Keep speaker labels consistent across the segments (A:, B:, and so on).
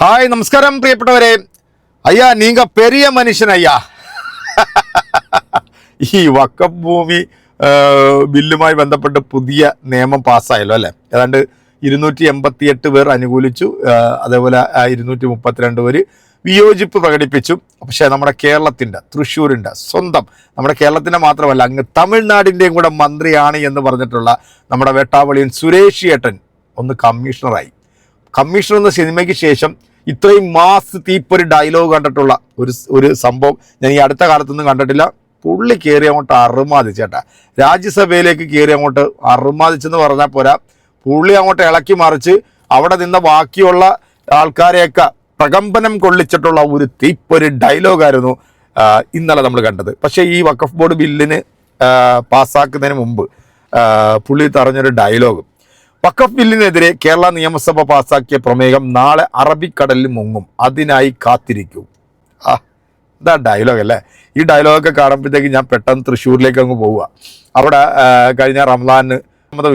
A: Hi നമസ്കാരം പ്രിയപ്പെട്ടവരെ. അയ്യാ നീങ്ക പെരിയ മനുഷ്യൻ അയ്യാ ഈ വക്കഫ് ഭൂമി ബില്ലുമായി ബന്ധപ്പെട്ട് പുതിയ നിയമം പാസ്സായല്ലോ അല്ലേ? ഏതാണ്ട് ഇരുന്നൂറ്റി എൺപത്തി എട്ട് പേർ അനുകൂലിച്ചു. അതേപോലെ ഇരുന്നൂറ്റി മുപ്പത്തിരണ്ട് പേര് വിയോജിപ്പ് പ്രകടിപ്പിച്ചു. പക്ഷേ നമ്മുടെ കേരളത്തിന്റെ തൃശ്ശൂരിന്റെ സ്വന്തം നമ്മുടെ കേരളത്തിന്റെ മാത്രമല്ല അങ്ങ് തമിഴ്നാടിന്റെയും കൂടെ മന്ത്രിയാണ് എന്ന് പറഞ്ഞിട്ടുള്ള നമ്മുടെ വെട്ടാവളിയൻ സുരേഷ് ഏട്ടൻ ഒന്ന് കമ്മീഷണറായി. കമ്മീഷണർ എന്ന സിനിമയ്ക്ക് ശേഷം ഇത്രയും മാസ് തീപ്പൊരു ഡയലോഗ് കണ്ടിട്ടുള്ള ഒരു ഒരു സംഭവം ഞാൻ ഈ അടുത്ത കാലത്തൊന്നും കണ്ടിട്ടില്ല. പുള്ളി കയറി അങ്ങോട്ട് അറുമാദിച്ചേട്ടാ രാജ്യസഭയിലേക്ക് കയറി അങ്ങോട്ട് അറുമാതിച്ചെന്ന് പറഞ്ഞാൽ പോരാ. പുള്ളി അങ്ങോട്ട് ഇളക്കി മറിച്ച് അവിടെ നിന്ന ബാക്കിയുള്ള ആൾക്കാരെയൊക്കെ പ്രകമ്പനം കൊള്ളിച്ചിട്ടുള്ള ഒരു തീപ്പൊരു ഡയലോഗായിരുന്നു ഇന്നലെ നമ്മൾ കണ്ടത്. പക്ഷേ ഈ വഖഫ് ബോർഡ് ബില്ലിന് പാസ്സാക്കുന്നതിന് മുമ്പ് പുള്ളി തറഞ്ഞൊരു ഡയലോഗ് വഖഫ് ബില്ലിനെതിരെ കേരള നിയമസഭ പാസാക്കിയ പ്രമേയം നാളെ അറബിക്കടലിൽ മുങ്ങും. അതിനായി കാത്തിരിക്കൂ. ആ ഇതാ ഡയലോഗ് അല്ലേ? ഈ ഡയലോഗൊക്കെ കാണുമ്പോഴത്തേക്ക് ഞാൻ പെട്ടെന്ന് തൃശ്ശൂരിലേക്ക് അങ്ങ് പോവുക. അവിടെ കഴിഞ്ഞ റംലാന്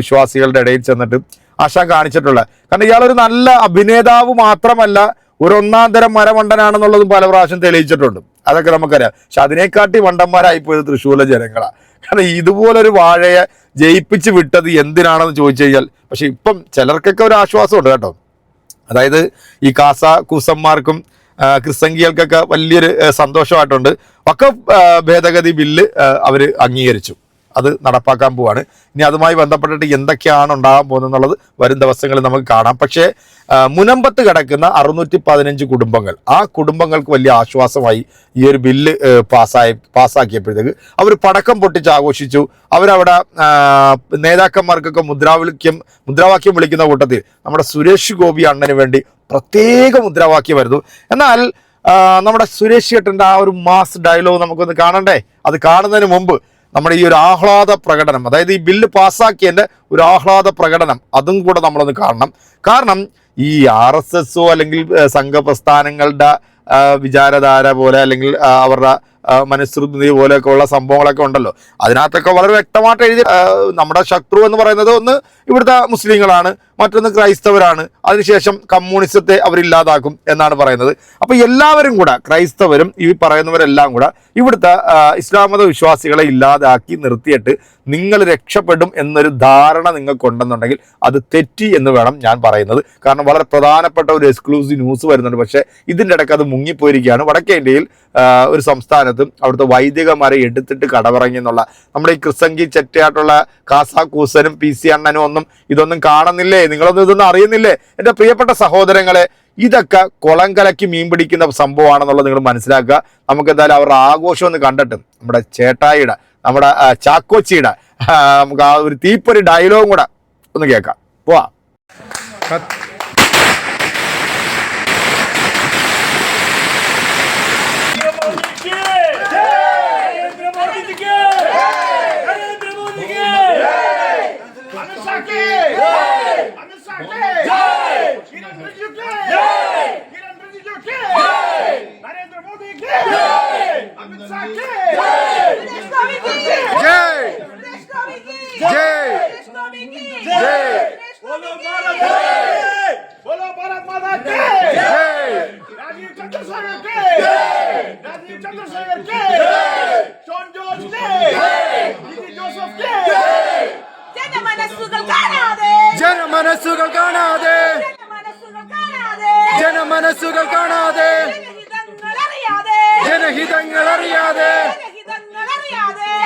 A: വിശ്വാസികളുടെ ഇടയിൽ ചെന്നിട്ട് ആശ കാണിച്ചിട്ടുള്ളത് കാരണം ഇയാളൊരു നല്ല അഭിനേതാവ് മാത്രമല്ല ഒരു ഒന്നാം തരം മരമണ്ടനാണെന്നുള്ളതും പല പ്രാവശ്യം തെളിയിച്ചിട്ടുണ്ട്. അതൊക്കെ നമുക്കറിയാം. പക്ഷെ അതിനെക്കാട്ടി മണ്ടന്മാരായി പോയത് തൃശ്ശൂരിലെ ജനങ്ങളാണ് കാരണം ഇതുപോലൊരു വാഴയെ ജയിപ്പിച്ച് വിട്ടത് എന്തിനാണെന്ന് ചോദിച്ചു കഴിഞ്ഞാൽ പക്ഷെ ഇപ്പം ചിലർക്കൊക്കെ ഒരു ആശ്വാസമുണ്ട് കേട്ടോ. അതായത് ഈ കാസ കൂസന്മാർക്കും ക്രിസ്തങ്കികൾക്കൊക്കെ വലിയൊരു സന്തോഷമായിട്ടുണ്ട്. ആ, ഭേദഗതി ബില്ല് അവർ അംഗീകരിച്ചു. അത് നടപ്പാക്കാൻ പോവാണ്. ഇനി അതുമായി ബന്ധപ്പെട്ടിട്ട് എന്തൊക്കെയാണ് ഉണ്ടാകാൻ പോകുന്നത് വരും ദിവസങ്ങളിൽ നമുക്ക് കാണാം. പക്ഷേ മുനമ്പത്ത് കിടക്കുന്ന അറുന്നൂറ്റി പതിനഞ്ച് കുടുംബങ്ങൾ ആ കുടുംബങ്ങൾക്ക് വലിയ ആശ്വാസമായി ഈ ഒരു ബില്ല് പാസ്സായി പാസ്സാക്കിയപ്പോഴത്തേക്ക് അവർ പടക്കം പൊട്ടിച്ച് ആഘോഷിച്ചു. അവരവിടെ നേതാക്കന്മാർക്കൊക്കെ മുദ്രാവാക്യം മുദ്രാവാക്യം വിളിക്കുന്ന കൂട്ടത്തിൽ നമ്മുടെ സുരേഷ് ഗോപി അണ്ണന് വേണ്ടി പ്രത്യേക മുദ്രാവാക്യം വരുന്നു. എന്നാൽ നമ്മുടെ സുരേഷ് ചേട്ടന്റെ ആ ഒരു മാസ് ഡയലോഗ് നമുക്കൊന്ന് കാണണ്ടേ? അത് കാണുന്നതിന് മുമ്പ് നമ്മുടെ ഈ ഒരു ആഹ്ലാദ പ്രകടനം അതായത് ഈ ബില്ല് പാസ്സാക്കിയതിന്റെ ഒരു ആഹ്ലാദ പ്രകടനം അതും കൂടെ നമ്മളൊന്ന് കാണണം. കാരണം ഈ ആർ എസ് എസോ അല്ലെങ്കിൽ സംഘപ്രസ്ഥാനങ്ങളുടെ വിചാരധാര പോലെ അല്ലെങ്കിൽ അവരുടെ മനുസ്മൃതി പോലെയൊക്കെ ഉള്ള സംഭവങ്ങളൊക്കെ ഉണ്ടല്ലോ. അതിനകത്തൊക്കെ വളരെ വ്യക്തമായിട്ട് എഴുതി നമ്മുടെ ശത്രു എന്ന് പറയുന്നത് ഒന്ന് ഇവിടുത്തെ മുസ്ലിങ്ങളാണ് മറ്റൊന്ന് ക്രൈസ്തവരാണ്. അതിനുശേഷം കമ്മ്യൂണിസത്തെ അവരില്ലാതാക്കും എന്നാണ് പറയുന്നത്. അപ്പോൾ എല്ലാവരും കൂടെ ക്രൈസ്തവരും ഈ പറയുന്നവരെല്ലാം കൂടെ ഇവിടുത്തെ ഇസ്ലാമത ഇസ്ലാം മത വിശ്വാസികളെ ഇല്ലാതാക്കി നിർത്തിയിട്ട് നിങ്ങൾ രക്ഷപ്പെടും എന്നൊരു ധാരണ നിങ്ങൾക്കുണ്ടെന്നുണ്ടെങ്കിൽ അത് തെറ്റി എന്ന് വേണം ഞാൻ പറയുന്നത്. കാരണം വളരെ പ്രധാനപ്പെട്ട ഒരു എക്സ്ക്ലൂസീവ് ന്യൂസ് വരുന്നുണ്ട്. പക്ഷേ ഇതിന്റെ ഇടയ്ക്ക് അത് മുങ്ങിപ്പോയിരിക്കുകയാണ്. വടക്കേ ഇന്ത്യയിൽ ഒരു സംസ്ഥാനത്തും അവിടുത്തെ വൈദികമാരെ എടുത്തിട്ട് കടവിറങ്ങി എന്നുള്ള നമ്മുടെ ഈ ക്രിസംഗി ചെറ്റയായിട്ടുള്ള കാസാ കൂസനും പി സി അണ്ണനും ഒന്നും ഇതൊന്നും കാണുന്നില്ലേ? നിങ്ങളൊന്നും ഇതൊന്നും അറിയുന്നില്ലേ? എന്റെ പ്രിയപ്പെട്ട സഹോദരങ്ങളെ ഇതൊക്കെ കുളം കലക്കി മീൻ പിടിക്കുന്ന സംഭവമാണെന്നുള്ളത് നിങ്ങൾ മനസ്സിലാക്കുക. നമുക്ക് എന്തായാലും അവരുടെ ആഘോഷം ഒന്ന് കണ്ടിട്ട് നമ്മുടെ ചേട്ടായിയുടെ നമ്മുടെ ചാക്കോച്ചിയുടെ നമുക്ക് ആ ഒരു തീപ്പൊരു ഡയലോഗും കൂടെ ഒന്ന് കേൾക്കാം. പോവാ.
B: ജനമനസ്സുകൾ കാണാതെ.
A: ജനമനസ്സുകൾ കാണാതെ.
B: ജനഹിതങ്ങൾ അറിയാതെ.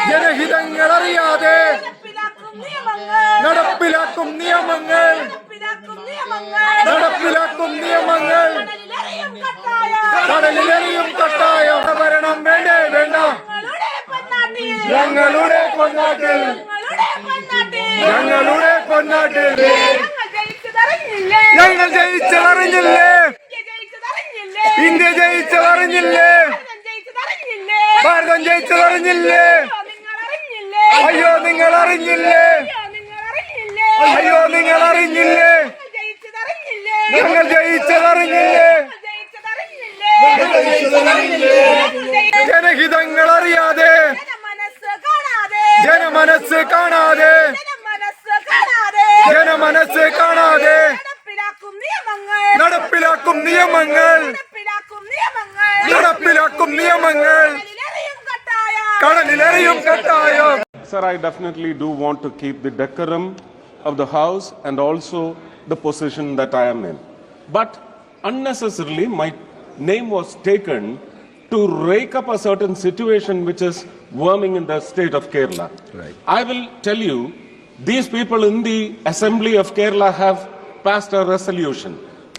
A: ജനഹിതങ്ങൾ അറിയാതെ.
B: നടപ്പിലാക്കും നിയമങ്ങൾ.
A: നടപ്പിലാക്കും നിയമങ്ങൾ. കടലിലെയും
B: കടലിലെറിയും കട്ടായം.
A: ഭരണം വേണ്ടേ വേണ്ട.
B: ഞങ്ങളുടെ പൊന്നാട്ടിയെ. പൊന്നാട്ടിയെ ഞങ്ങൾ ജയിച്ചതറിഞ്ഞില്ലേ? ഇന്ത്യ ജയിച്ചതറിഞ്ഞില്ലേ? ഭാരതം ജയിച്ചതറിഞ്ഞില്ലേ? അയ്യോ നിങ്ങൾ അറിഞ്ഞില്ലേ
A: അയ്യോ നിങ്ങൾ അറിഞ്ഞില്ലേ
B: ഞങ്ങൾ ജയിച്ചതറിഞ്ഞില്ലേ?
A: ജനഹിതങ്ങൾ അറിയാതെ
B: ജനമനസ് കാണാതെ
A: ജനമനസ്സ് കാണാതെ
B: ജനമനസ്സ് കാണാതെ
A: ജനമനസ്സ് കാണാതെ
B: നടപ്പിലാക്കും നിയമങ്ങൾ
A: നടപ്പിലാക്കും
B: നിയമങ്ങൾ നടപ്പിലാക്കും നിയമങ്ങൾ നടപ്പിലാക്കും നിയമങ്ങൾ കടലിലെറിയും കട്ടായം കടലിലെറിയും കട്ടായം
C: Sir, I definitely do want to keep the decorum of the House and also the position that I am in. But unnecessarily, my name was taken to rake up a certain situation which is worming in the state of Kerala. Right. I will tell you, these people in the Assembly of Kerala have passed a resolution.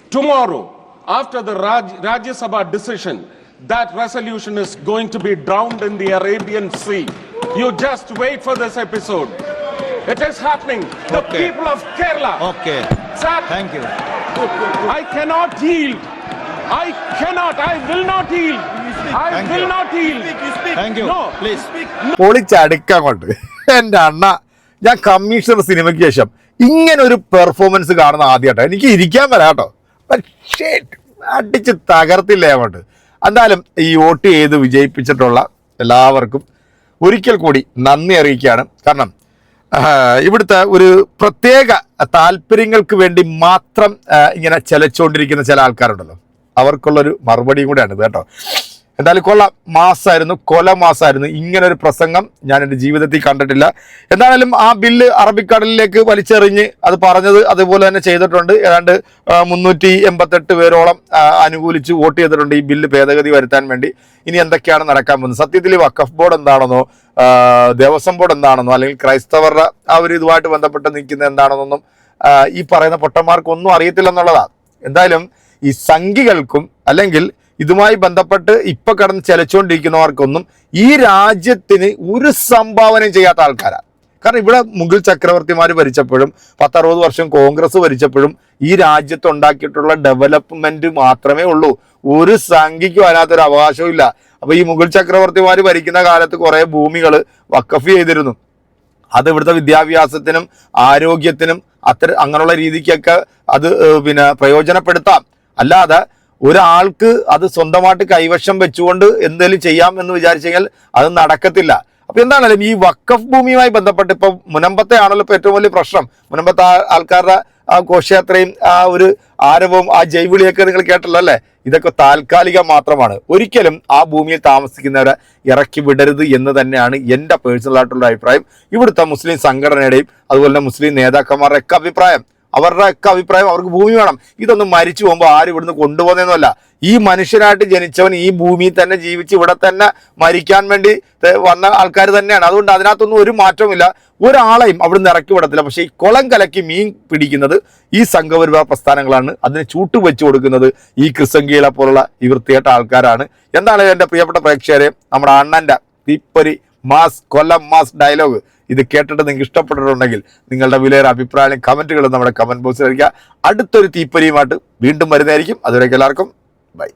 C: Tomorrow, after the Raj, Rajya Sabha decision, that resolution is going to be drowned in the Arabian Sea. You just wait for this episode. It is happening. The people of Kerala.
D: Okay.
C: Sir,
D: Thank you.
C: I cannot yield. I cannot. I will not yield. I
D: Thank
C: will
D: you.
C: not yield.
D: Thank you.
C: No.
D: Please.
A: പൊളിച്ചടുക്കങ്ങോട്ട് എൻ്റെ അണ്ണ ഞാൻ commissioner സിനിമയ്ക്ക് ശേഷം ഇങ്ങനെ ഒരു performance കാണുന്ന ആദ്യമായിട്ടോ. എനിക്ക് ഇരിക്കാൻ വരാം കേട്ടോ പക്ഷേ അടിച്ച് തകർത്തില്ല അങ്ങോട്ട്. എന്തായാലും ഈ വോട്ട് ചെയ്ത് വിജയിപ്പിച്ചിട്ടുള്ള എല്ലാവർക്കും ഒരിക്കൽ കൂടി നന്ദി അറിയിക്കുകയാണ്. കാരണം ഇവിടുത്തെ ഒരു പ്രത്യേക താല്പര്യങ്ങൾക്ക് വേണ്ടി മാത്രം ഇങ്ങനെ ചെലച്ചുകൊണ്ടിരിക്കുന്ന ചില ആൾക്കാരുണ്ടല്ലോ. അവർക്കുള്ളൊരു മറുപടിയും കൂടെയാണ് ഇത് കേട്ടോ. എന്തായാലും കൊള്ള മാസമായിരുന്നു കൊല മാസമായിരുന്നു ഇങ്ങനെ ഒരു പ്രസംഗം ഞാൻ എന്റെ ജീവിതത്തിൽ കണ്ടിട്ടില്ല. എന്തായാലും ആ ബില്ല് അറബിക്കടലിലേക്ക് വലിച്ചെറിഞ്ഞ് അത് പറഞ്ഞത് അതുപോലെ തന്നെ ചെയ്തിട്ടുണ്ട്. ഏതാണ്ട് മുന്നൂറ്റി എൺപത്തെട്ട് പേരോളം അനുകൂലിച്ച് വോട്ട് ചെയ്തിട്ടുണ്ട് ഈ ബില്ല് ഭേദഗതി വരുത്താൻ വേണ്ടി. ഇനി എന്തൊക്കെയാണ് നടക്കാൻ പോകുന്നത്? സത്യത്തിൽ വഖഫ് ബോർഡ് എന്താണെന്നോ ദേവസ്വം ബോർഡ് എന്താണെന്നോ അല്ലെങ്കിൽ ക്രൈസ്തവരുടെ ആ ഒരു ഇതുമായിട്ട് ബന്ധപ്പെട്ട് നിൽക്കുന്ന എന്താണെന്നൊന്നും ഈ പറയുന്ന പൊട്ടന്മാർക്കൊന്നും അറിയത്തില്ലെന്നുള്ളതാണ് എന്തായാലും ഈ സംഘികൾക്കും അല്ലെങ്കിൽ ഇതുമായി ബന്ധപ്പെട്ട് ഇപ്പൊ കടന്ന് ചെലച്ചുകൊണ്ടിരിക്കുന്നവർക്കൊന്നും ഈ രാജ്യത്തിന് ഒരു സംഭാവനയും ചെയ്യാത്ത ആൾക്കാരാണ്. കാരണം ഇവിടെ മുഗൾ ചക്രവർത്തിമാർ ഭരിച്ചപ്പോഴും പത്തറുപത് വർഷം കോൺഗ്രസ് ഭരിച്ചപ്പോഴും ഈ രാജ്യത്ത് ഉണ്ടാക്കിയിട്ടുള്ള ഡെവലപ്മെന്റ് മാത്രമേ ഉള്ളൂ. ഒരു സംഖ്യയ്ക്കും അതിനകത്തൊരു അവകാശവും ഇല്ല. അപ്പൊ ഈ മുഗൾ ചക്രവർത്തിമാർ ഭരിക്കുന്ന കാലത്ത് കുറെ ഭൂമികൾ വക്കഫ് ചെയ്തിരുന്നു. അത് ഇവിടുത്തെ വിദ്യാഭ്യാസത്തിനും ആരോഗ്യത്തിനും അത്ര അങ്ങനെയുള്ള രീതിക്കൊക്കെ അത് പിന്നെ പ്രയോജനപ്പെടുത്താം. അല്ലാതെ ഒരാൾക്ക് അത് സ്വന്തമായിട്ട് കൈവശം വെച്ചുകൊണ്ട് എന്തെങ്കിലും ചെയ്യാം എന്ന് വിചാരിച്ചു കഴിഞ്ഞാൽ അത് നടക്കത്തില്ല. അപ്പൊ എന്താണേലും ഈ വക്കഫ് ഭൂമിയുമായി ബന്ധപ്പെട്ട് ഇപ്പൊ മുനമ്പത്തെ ആണല്ലോ ഇപ്പൊ ഏറ്റവും വലിയ പ്രശ്നം. മുനമ്പത്തെ ആൾക്കാരുടെ ആ ഘോഷയാത്രയും ആ ഒരു ആരവവും ആ ജൈവിളിയൊക്കെ നിങ്ങൾ കേട്ടല്ലോ അല്ലേ? ഇതൊക്കെ താൽക്കാലികം മാത്രമാണ്. ഒരിക്കലും ആ ഭൂമിയിൽ താമസിക്കുന്നവരെ ഇറക്കി വിടരുത് എന്ന് തന്നെയാണ് എന്റെ പേഴ്സണൽ ആയിട്ടുള്ള അഭിപ്രായം. ഇവിടുത്തെ മുസ്ലിം സംഘടനയുടെയും അതുപോലെ തന്നെ മുസ്ലിം നേതാക്കന്മാരുടെ ഒക്കെ അഭിപ്രായം. അവരുടെ ഒക്കെ അഭിപ്രായം അവർക്ക് ഭൂമി വേണം. ഇതൊന്നും മരിച്ചു പോകുമ്പോൾ ആരും ഇവിടുന്ന് കൊണ്ടുപോകുന്നതൊന്നുമല്ല ഈ മനുഷ്യനായിട്ട് ജനിച്ചവൻ ഈ ഭൂമിയിൽ തന്നെ ജീവിച്ച് ഇവിടെ തന്നെ മരിക്കാൻ വേണ്ടി വന്ന ആൾക്കാർ തന്നെയാണ്. അതുകൊണ്ട് അതിനകത്തൊന്നും ഒരു മാറ്റവുമില്ല. ഒരാളെയും അവിടുന്ന് ഇറക്കി വിടത്തില്ല. പക്ഷേ ഈ കുളം കലക്കി മീൻ പിടിക്കുന്നത് ഈ സംഘപരിവാർ പ്രസ്ഥാനങ്ങളാണ്. അതിന് ചൂട്ട് വെച്ചു കൊടുക്കുന്നത് ഈ ക്രിസംഗീള പോലുള്ള ഈ വൃത്തികെട്ട ആൾക്കാരാണ്. എന്താണ് എന്റെ പ്രിയപ്പെട്ട പ്രേക്ഷകരെ? നമ്മുടെ അണ്ണന്റെ തിപ്പരി മാസ് കൊല്ലം മാസ് ഡയലോഗ്. ഇത് കേട്ടിട്ട് നിങ്ങൾക്ക് ഇഷ്ടപ്പെട്ടിട്ടുണ്ടെങ്കിൽ നിങ്ങളുടെ വിലയേറെ അഭിപ്രായം കമന്റുകളും നമ്മുടെ കമന്റ് ബോക്സിൽ അറിയിക്കുക. അടുത്തൊരു തീപ്പൊരിയുമായിട്ട് വീണ്ടും വരുന്നതായിരിക്കും. അതുവരേക്കും എല്ലാവർക്കും ബൈ.